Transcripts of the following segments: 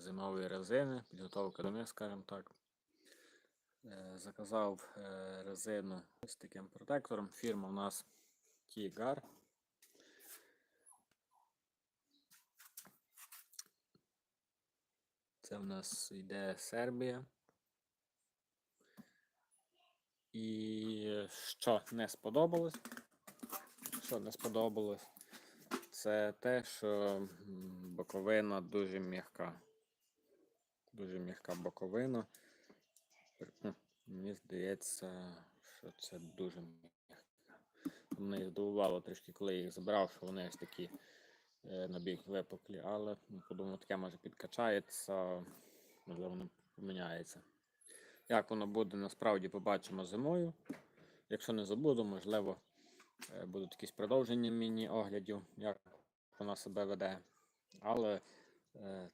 зимової резини, підготовка до них, скажімо так. Е, Заказав е, резину з таким протектором. Фірма у нас Тігар. Це в нас йде Сербія. І що не сподобалось? Що не сподобалось? Це те, що боковина дуже м'яка. Дуже м'яка боковина. Мені здається, що це дуже м'яка. Мене здивувало трішки, коли я їх забрав, що вони ось такі е, на бік випуклі, але ну, подумав, таке може підкачається, можливо, воно поміняється. Як воно буде, насправді побачимо зимою. Якщо не забуду, можливо, е, будуть якісь продовження міні-оглядів, як вона себе веде. Але е,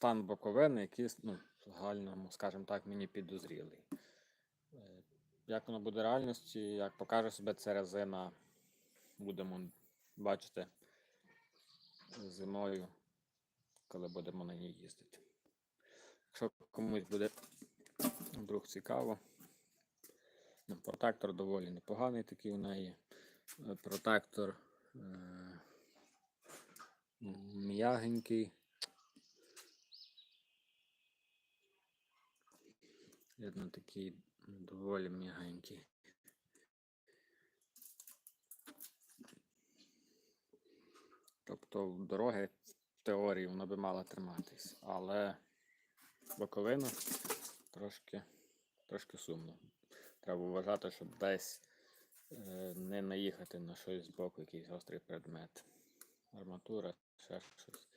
стан боковини, якийсь, ну, загальному, скажімо так, мені підозрілий. Е, Як воно буде в реальності, як покаже себе ця резина, будемо бачити зимою, коли будемо на ній їздити. Якщо комусь буде вдруг цікаво, ну, протектор доволі непоганий такий у неї. Е, Протектор е, м'ягенький. Видно, такий доволі м'ягенький. Тобто дороги в теорії вона би мала триматись, але боковина трошки, трошки сумно. Треба вважати, щоб десь е, не наїхати на щось збоку, якийсь гострий предмет. Арматура, ще щось.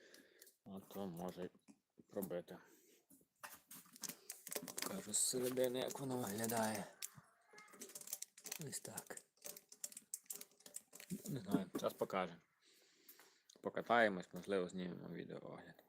А то може пробити. Покажу з середини, як воно виглядає. Ось так. Не знаю, зараз покажемо. Покатаємось, можливо, знімемо відеоогляд.